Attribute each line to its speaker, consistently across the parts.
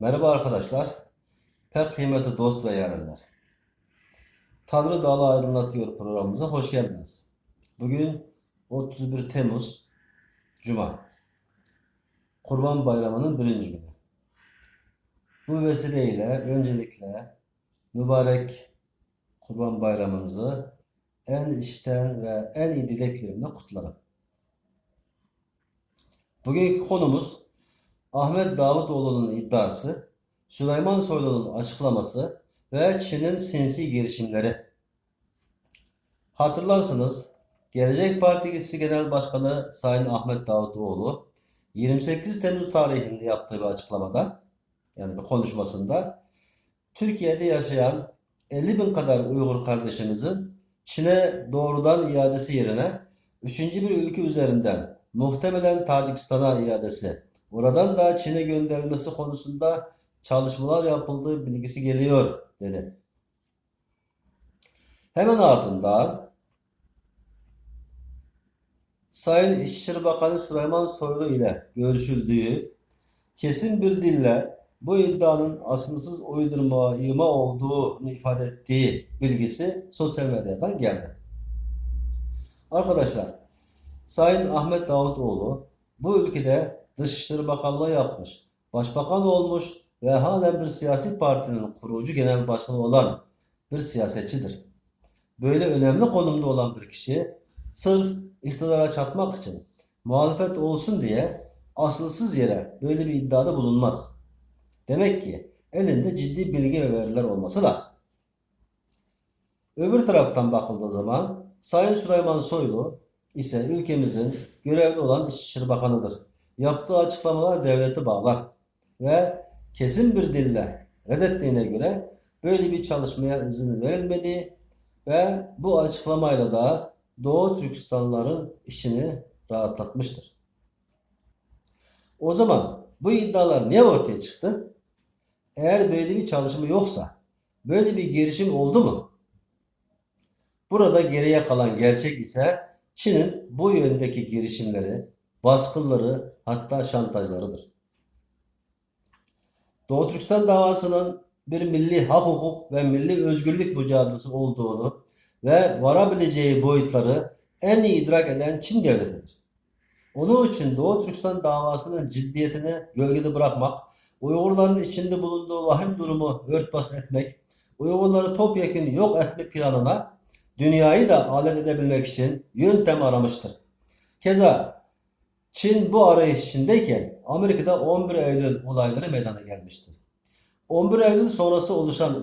Speaker 1: Merhaba arkadaşlar. Pek kıymetli dost ve yarenler. Tanrı Dağlı Aydınlatıyor programımıza hoş geldiniz. Bugün 31 Temmuz Cuma. Kurban Bayramı'nın birinci günü. Bu vesileyle öncelikle mübarek Kurban Bayramınızı en içten ve en iyi dileklerimle kutlarım. Bugünkü konumuz Ahmet Davutoğlu'nun iddiası, Süleyman Soylu'nun açıklaması ve Çin'in sinsi girişimleri. Hatırlarsınız, Gelecek Partisi Genel Başkanı Sayın Ahmet Davutoğlu 28 Temmuz tarihinde yaptığı bir açıklamada, yani bir konuşmasında, Türkiye'de yaşayan 50 bin kadar Uygur kardeşimizin Çin'e doğrudan iadesi yerine üçüncü bir ülke üzerinden muhtemelen Tacikistan'a iadesi, oradan da Çin'e gönderilmesi konusunda çalışmalar yapıldığı bilgisi geliyor dedi. Hemen ardından Sayın İçişleri Bakanı Süleyman Soylu ile görüşüldüğü kesin bir dille bu iddianın asılsız uydurma, yığma olduğunu ifade ettiği bilgisi sosyal medyadan geldi. Arkadaşlar, Sayın Ahmet Davutoğlu bu ülkede Dışişleri Bakanlığı yapmış, başbakan olmuş ve halen bir siyasi partinin kurucu genel başkanı olan bir siyasetçidir. Böyle önemli konumda olan bir kişi sırf iktidara çatmak için muhalefet olsun diye asılsız yere böyle bir iddiada bulunmaz. Demek ki elinde ciddi bilgi ve veriler olması lazım. Öbür taraftan bakıldığı zaman Sayın Süleyman Soylu ise ülkemizin görevli olan İçişleri Bakanı'dır. Yaptığı açıklamalar devleti bağlar ve kesin bir dille reddettiğine göre böyle bir çalışmaya izin verilmedi ve bu açıklamayla da Doğu Türkistanlıların işini rahatlatmıştır. O zaman bu iddialar niye ortaya çıktı? Eğer böyle bir çalışma yoksa böyle bir girişim oldu mu? Burada geriye kalan gerçek ise Çin'in bu yöndeki girişimleri, baskıları hatta şantajlarıdır. Doğu Türkistan davasının bir milli hak hukuk ve milli özgürlük mücadelesi olduğunu ve varabileceği boyutları en iyi idrak eden Çin devletidir. Onun için Doğu Türkistan davasının ciddiyetini gölgede bırakmak, Uygurların içinde bulunduğu vahim durumu örtbas etmek, Uygurları topyekun yok etme planına dünyayı da alet edebilmek için yöntem aramıştır. Keza Çin bu arayış içindeyken Amerika'da 11 Eylül olayları meydana gelmiştir. 11 Eylül sonrası oluşan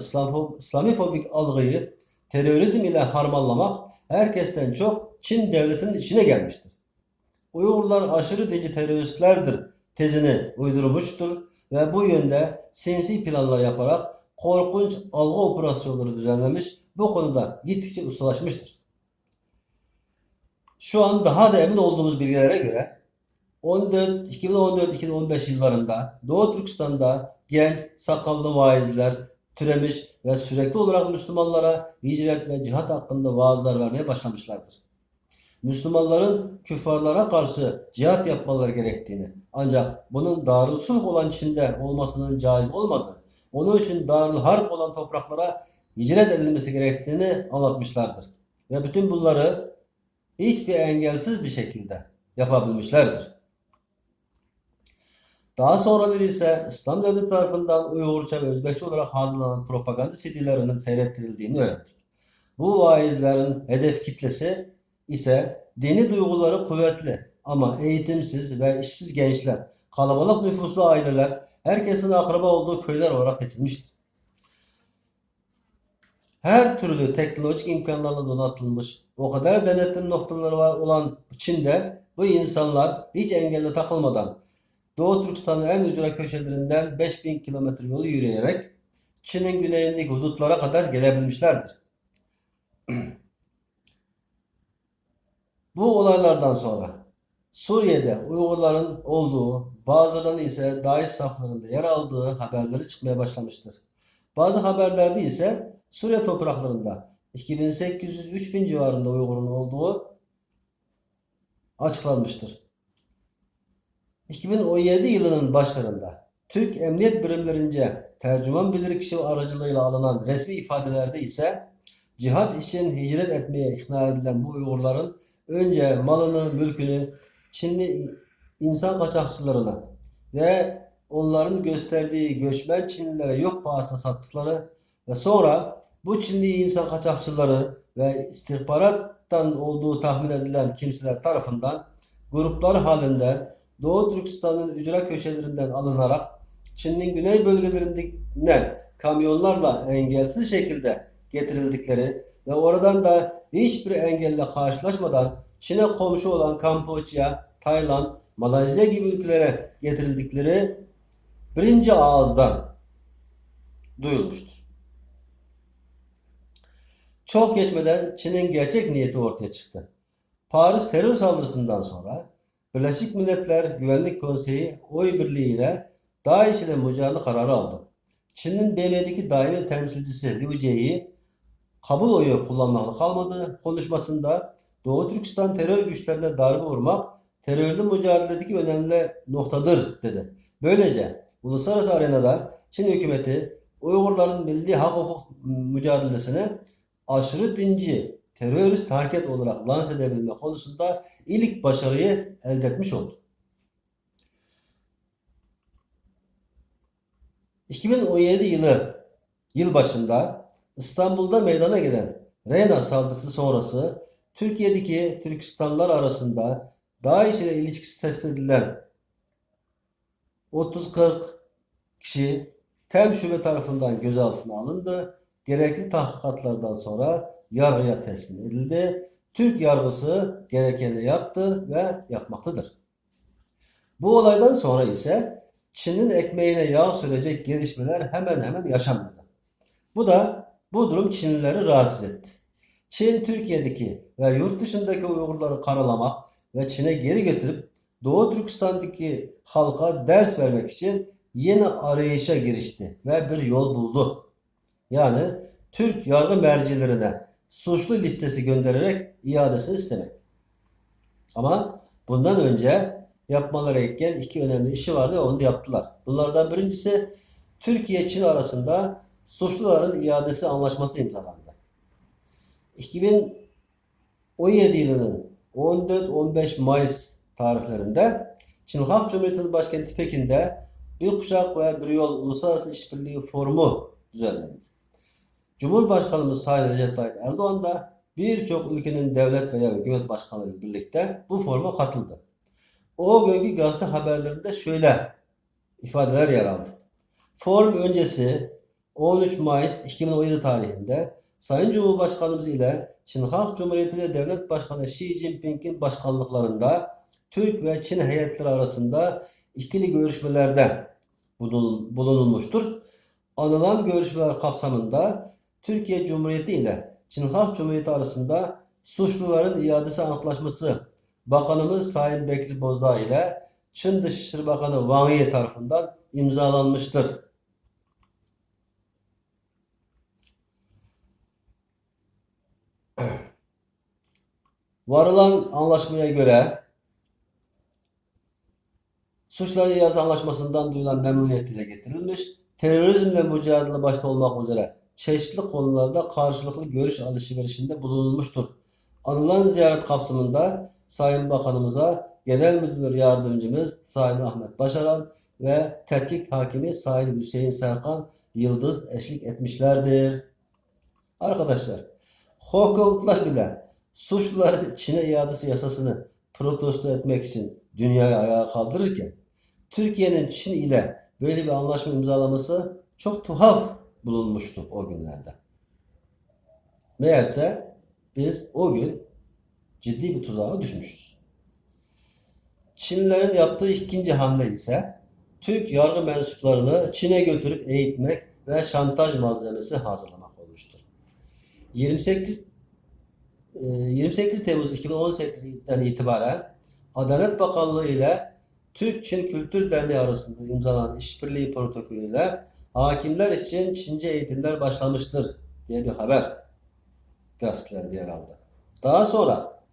Speaker 1: İslamifobik algıyı terörizm ile harmanlamak herkesten çok Çin devletinin içine gelmiştir. Uygurlar aşırı dinci teröristlerdir tezini uydurmuştur ve bu yönde sinsi planlar yaparak korkunç algı operasyonları düzenlemiş, bu konuda gittikçe ustalaşmıştır. Şu an daha da emin olduğumuz bilgilere göre 14 2014-2015 yıllarında Doğu Türkistan'da genç sakallı vaizler türemiş ve sürekli olarak Müslümanlara hicret ve cihat hakkında vaazlar vermeye başlamışlardır. Müslümanların küffarlara karşı cihat yapmaları gerektiğini ancak bunun Darül Sulh olan Çin'de olmasının caiz olmadığı, onun için Darül Harp olan topraklara hicret edilmesi gerektiğini anlatmışlardır. Ve bütün bunları hiçbir engelsiz bir şekilde yapabilmişlerdir. Daha sonraları ise İslam Devleti tarafından Uygurca ve Özbekçe olarak hazırlanan propaganda CD'lerinin seyrettirildiğini öğrendik. Bu vaizlerin hedef kitlesi ise dini duyguları kuvvetli ama eğitimsiz ve işsiz gençler, kalabalık nüfuslu aileler, herkesin akraba olduğu köyler olarak seçilmiştir. Her türlü teknolojik imkanlarla donatılmış, o kadar denetim noktaları var olan Çin'de bu insanlar hiç engelle takılmadan Doğu Türkistan'ın en ücra köşelerinden 5000 kilometre yolu yürüyerek Çin'in güneyindeki hudutlara kadar gelebilmişlerdir. Bu olaylardan sonra Suriye'de Uygurların olduğu, bazılarının ise DAEŞ saflarında yer aldığı haberleri çıkmaya başlamıştır. Bazı haberlerde ise Suriye topraklarında 2800-3000 civarında Uygur'un olduğu açıklanmıştır. 2017 yılının başlarında Türk Emniyet Birimlerince tercüman bilirkişi aracılığıyla alınan resmi ifadelerde ise cihat için hicret etmeye ikna edilen bu Uygurların önce malını, mülkünü Çinli insan kaçakçılarına ve onların gösterdiği göçmen Çinlilere yok pahasına sattıkları ve sonra bu Çinli insan kaçakçıları ve istihbarattan olduğu tahmin edilen kimseler tarafından gruplar halinde Doğu Türkistan'ın ücra köşelerinden alınarak Çin'in güney bölgelerine kamyonlarla engelsiz şekilde getirildikleri ve oradan da hiçbir engelle karşılaşmadan Çin'e komşu olan Kamboçya, Tayland, Malezya gibi ülkelere getirildikleri birinci ağızdan duyulmuştur. Çok geçmeden Çin'in gerçek niyeti ortaya çıktı. Paris terör saldırısından sonra Birleşik Milletler Güvenlik Konseyi oy birliğiyle DAEŞ ile mücadele kararı aldı. Çin'in BM'deki daimi temsilcisi Liu Jie'yi kabul oyu kullanmakla kalmadı. Konuşmasında Doğu Türkistan terör güçlerine darbe vurmak terörle mücadeledeki önemli noktadır dedi. Böylece uluslararası arenada Çin hükümeti Uygurların milli hak hukuk mücadelesini aşırı dinci terörist hareket olarak lanse edebilme konusunda ilk başarıyı elde etmiş oldu. 2017 yılı yılbaşında İstanbul'da meydana gelen Reyna saldırısı sonrası Türkiye'deki Türkistanlar arasında DAEŞ ile ilişkisi tespit edilen 30-40 kişi TEM şube tarafından gözaltına alındı. Gerekli tahkikatlardan sonra yargıya teslim edildi. Türk yargısı gerekeni yaptı ve yapmaktadır. Bu olaydan sonra ise Çin'in ekmeğine yağ sürecek gelişmeler hemen hemen yaşanmadı. Bu da bu durum Çinlileri rahatsız etti. Çin Türkiye'deki ve yurt dışındaki Uygurları karalamak ve Çin'e geri götürüp Doğu Türkistan'daki halka ders vermek için yeni arayışa girişti ve bir yol buldu. Yani Türk yargı mercilerine suçlu listesi göndererek iadesini istemek. Ama bundan önce yapmaları gereken iki önemli işi vardı ve onu da yaptılar. Bunlardan birincisi Türkiye-Çin arasında suçluların iadesi anlaşması imzalandı. 2017 yılının 14-15 Mayıs tarihlerinde Çin Halk Cumhuriyeti'nin başkenti Pekin'de bir kuşak ve bir yol uluslararası işbirliği forumu düzenlendi. Cumhurbaşkanımız Sayın Recep Tayyip Erdoğan da birçok ülkenin devlet veya hükümet başkanları birlikte bu foruma katıldı. O günkü gazete haberlerinde şöyle ifadeler yer aldı. Forum öncesi 13 Mayıs 2017 tarihinde Sayın Cumhurbaşkanımız ile Çin Halk Cumhuriyeti Devlet Başkanı Xi Jinping'in başkanlıklarında Türk ve Çin heyetleri arasında ikili görüşmelerde bulun- bulunulmuştur. Anılan görüşmeler kapsamında Türkiye Cumhuriyeti ile Çin Halk Cumhuriyeti arasında suçluların iadesi antlaşması Bakanımız Sayın Bekri Bozdağ ile Çin Dışişleri Bakanı Wang Yi tarafından imzalanmıştır. Varılan anlaşmaya göre suçları iade anlaşmasından duyulan memnuniyet dile getirilmiş, terörizmle mücadele başta olmak üzere çeşitli konularda karşılıklı görüş alışverişinde bulunulmuştur. Anılan ziyaret kapsamında Sayın Bakanımıza Genel Müdür Yardımcımız Sayın Ahmet Başaran ve Tetkik Hakimi Sayın Hüseyin Serkan Yıldız eşlik etmişlerdir. Arkadaşlar, hukuklar bile suçluları Çin'e iadesi yasasını protesto etmek için dünyayı ayağa kaldırırken Türkiye'nin Çin ile böyle bir anlaşma imzalaması çok tuhaf bulunmuştu o günlerde. Meğerse biz o gün ciddi bir tuzağa düşmüşüz. Çinlilerin yaptığı ikinci hamle ise Türk yargı mensuplarını Çin'e götürüp eğitmek ve şantaj malzemesi hazırlamak olmuştur. 28 e, 28 Temmuz 2018'den itibaren Adalet Bakanlığı ile Türk-Çin Kültür Derneği arasında imzalanan işbirliği protokolüyle hakimler için Çince eğitimler başlamıştır diye bir haber gazetelerde yer aldı. Daha sonra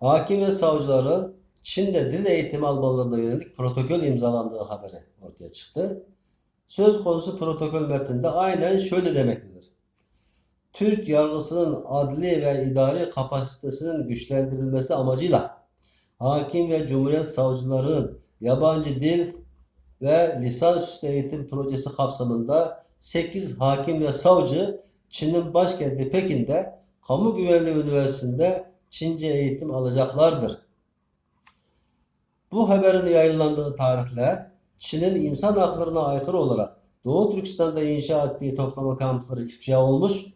Speaker 1: hakim ve savcıların Çin'de dil eğitimi almalarına yönelik protokol imzalandığı haberi ortaya çıktı. Söz konusu protokol metninde aynen şöyle demektedir. Türk yargısının adli ve idari kapasitesinin güçlendirilmesi amacıyla hakim ve cumhuriyet savcılarının yabancı dil ve lisansüstü eğitim projesi kapsamında 8 hakim ve savcı Çin'in başkenti Pekin'de Kamu Güvenliği Üniversitesi'nde Çince eğitim alacaklardır. Bu haberin yayınlandığı tarihler Çin'in insan haklarına aykırı olarak Doğu Türkistan'da inşa ettiği toplama kampları ifşa olmuş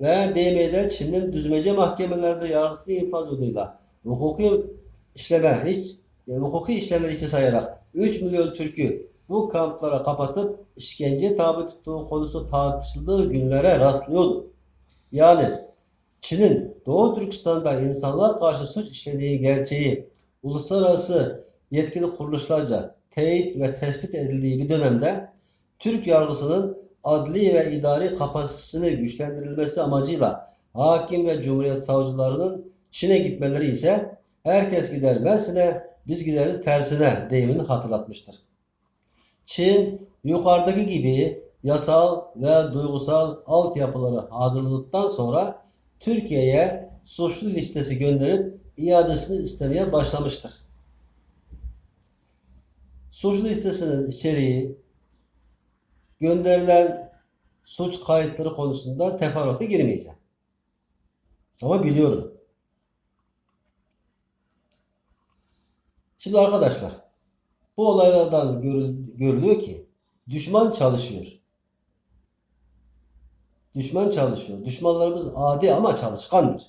Speaker 1: ve BM'de Çin'in düzmece mahkemelerde yargısız infaz yoluyla hukuki işleme hiç yani hukuki işlemler içe sayarak 3 milyon Türk'ü bu kamplara kapatıp işkenceye tabi tuttuğu konusu tartışıldığı günlere rastlıyordu. Yani Çin'in Doğu Türkistan'da insanlığa karşı suç işlediği gerçeği uluslararası yetkili kuruluşlarca teyit ve tespit edildiği bir dönemde Türk yargısının adli ve idari kapasitesini güçlendirilmesi amacıyla hakim ve cumhuriyet savcılarının Çin'e gitmeleri ise herkes gider Mersin'e biz gideriz tersine deyimini hatırlatmıştır. Çin yukarıdaki gibi yasal ve duygusal altyapıları hazırladıktan sonra Türkiye'ye suçlu listesi gönderip iadesini istemeye başlamıştır. Suçlu listesinin içeriği, gönderilen suç kayıtları konusunda teferruata girmeyeceğim. Ama biliyorum. Şimdi arkadaşlar, bu olaylardan görül- görülüyor ki düşman çalışıyor. Düşman çalışıyor. Düşmanlarımız adi ama çalışkandır.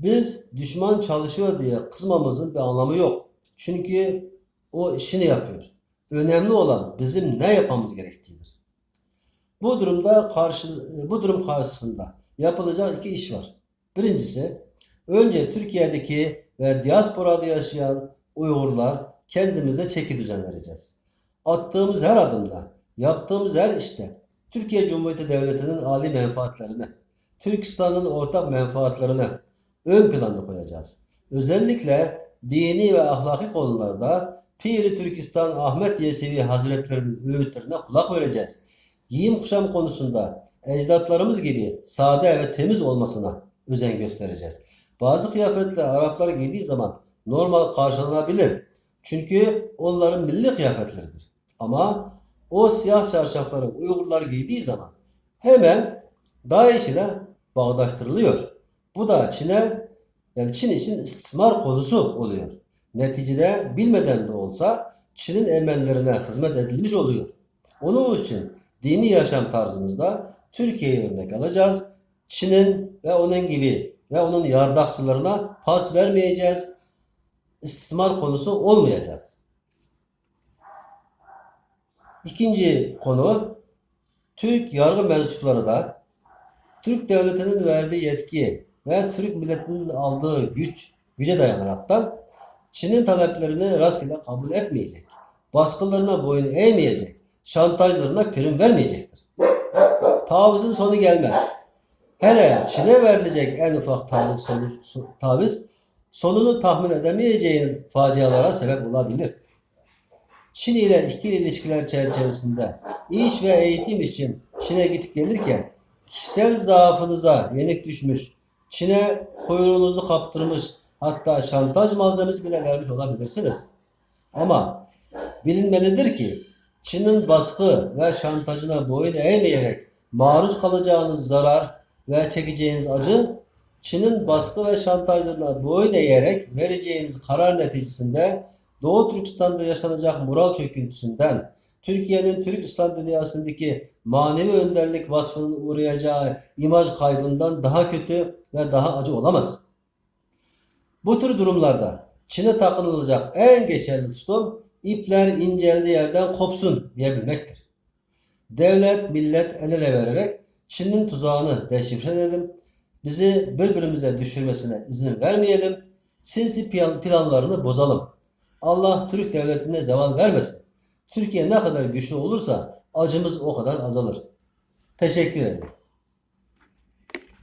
Speaker 1: Biz düşman çalışıyor diye kızmamızın bir anlamı yok. Çünkü o işini yapıyor. Önemli olan bizim ne yapmamız gerektiğidir. Bu durumda karşı bu durum karşısında yapılacak iki iş var. Birincisi önce Türkiye'deki ve diasporada yaşayan Uygurlar kendimize çeki düzen vereceğiz. Attığımız her adımda, yaptığımız her işte Türkiye Cumhuriyeti Devleti'nin âli menfaatlerini, Türkistan'ın ortak menfaatlerini ön planda koyacağız. Özellikle dini ve ahlaki konularda Piri Türkistan Ahmet Yesevi Hazretleri'nin öğütlerine kulak vereceğiz. Giyim kuşam konusunda ecdatlarımız gibi sade ve temiz olmasına özen göstereceğiz. Bazı kıyafetler Araplar giydiği zaman normal karşılanabilir. Çünkü onların milli kıyafetleridir. Ama o siyah çarşafları Uygurlar giydiği zaman hemen DAEŞ ile bağdaştırılıyor. Bu da Çin'e yani Çin için istismar konusu oluyor. Neticede bilmeden de olsa Çin'in emellerine hizmet edilmiş oluyor. Onun için dini yaşam tarzımızda Türkiye'yi örnek alacağız. Çin'in ve onun gibi ve onun yardakçılarına pas vermeyeceğiz. İstismar konusu olmayacağız. İkinci konu Türk yargı mensupları da Türk devletinin verdiği yetki ve Türk milletinin aldığı güç, güce dayanaraktan Çin'in taleplerini rastgele kabul etmeyecek. Baskılarına boyun eğmeyecek. Şantajlarına prim vermeyecektir. Tavizin sonu gelmez. Hele Çin'e verilecek en ufak taviz, taviz sonunu tahmin edemeyeceğiniz facialara sebep olabilir. Çin ile ikili ilişkiler çerçevesinde iş ve eğitim için Çin'e gidip gelirken kişisel zaafınıza yenik düşmüş, Çin'e kuyruğunuzu kaptırmış, hatta şantaj malzemesi bile vermiş olabilirsiniz. Ama bilinmelidir ki Çin'in baskı ve şantajına boyun eğmeyerek maruz kalacağınız zarar ve çekeceğiniz acı Çin'in baskı ve şantajlarına boyun eğerek vereceğiniz karar neticesinde Doğu Türkistan'da yaşanacak moral çöküntüsünden, Türkiye'nin Türk İslam dünyasındaki manevi önderlik vasfının uğrayacağı imaj kaybından daha kötü ve daha acı olamaz. Bu tür durumlarda Çin'e takınılacak en geçerli tutum ipler inceldiği yerden kopsun diyebilmektir. Devlet, millet el ele vererek Çin'in tuzağını deşifre edelim. Bizi birbirimize düşürmesine izin vermeyelim. Sinsi plan- planlarını bozalım. Allah Türk devletine zeval vermesin. Türkiye ne kadar güçlü olursa acımız o kadar azalır. Teşekkür ederim.